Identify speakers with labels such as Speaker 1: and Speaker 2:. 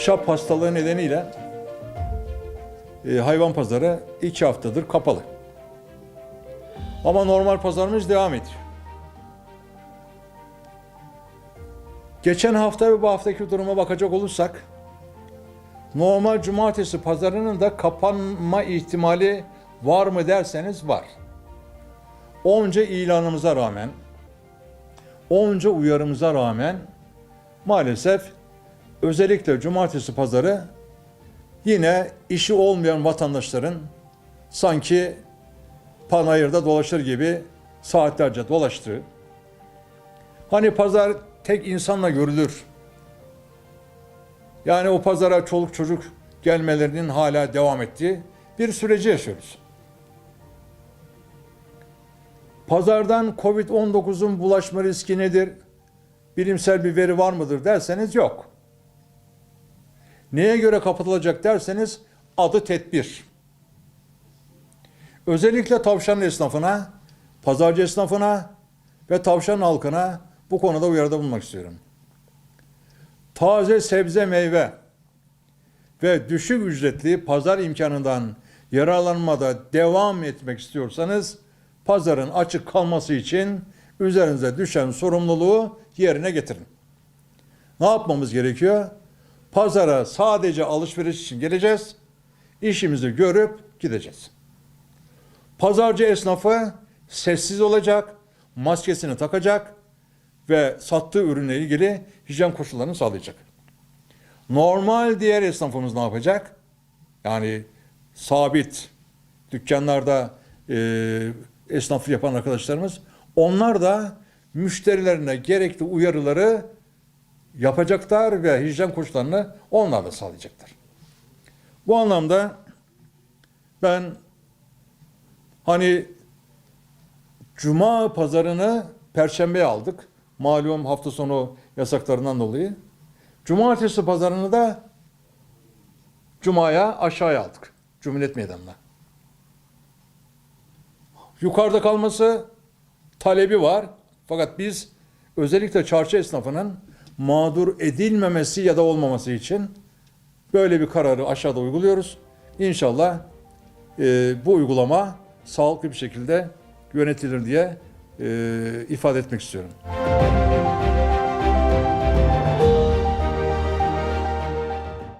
Speaker 1: şap hastalığı nedeniyle e, hayvan pazarı iki haftadır kapalı. Ama normal pazarımız devam ediyor. Geçen hafta ve bu haftaki duruma bakacak olursak normal cumartesi pazarının da kapanma ihtimali var mı derseniz var. Onca ilanımıza rağmen, onca uyarımıza rağmen maalesef özellikle cumartesi pazarı yine işi olmayan vatandaşların sanki panayırda dolaşır gibi saatlerce dolaştığı, hani pazar tek insanla görülür. Yani o pazara çoluk çocuk gelmelerinin hala devam ettiği bir süreci yaşıyoruz. Pazardan Covid-19'un bulaşma riski nedir? Bilimsel bir veri var mıdır derseniz yok. Neye göre kapatılacak derseniz adı tedbir. Özellikle tavşan esnafına, pazarcı esnafına ve tavşan halkına bu konuda uyarıda bulunmak istiyorum. Taze sebze meyve ve düşük ücretli pazar imkanından yararlanmada devam etmek istiyorsanız pazarın açık kalması için üzerinize düşen sorumluluğu yerine getirin. Ne yapmamız gerekiyor? Pazara sadece alışveriş için geleceğiz. işimizi görüp gideceğiz. Pazarcı esnafı sessiz olacak, maskesini takacak ve sattığı ürünle ilgili hijyen koşullarını sağlayacak. Normal diğer esnafımız ne yapacak? Yani sabit dükkanlarda e, esnaflık yapan arkadaşlarımız onlar da müşterilerine gerekli uyarıları yapacaklar ve hijyen koşullarını onlar da sağlayacaklar. Bu anlamda ben hani cuma pazarını perşembeye aldık. Malum hafta sonu yasaklarından dolayı. Cumartesi pazarını da cumaya aşağıya aldık. Cumhuriyet Meydanı'na. Yukarıda kalması talebi var. Fakat biz özellikle çarşı esnafının mağdur edilmemesi ya da olmaması için böyle bir kararı aşağıda uyguluyoruz. İnşallah e, bu uygulama sağlıklı bir şekilde yönetilir diye e, ifade etmek istiyorum.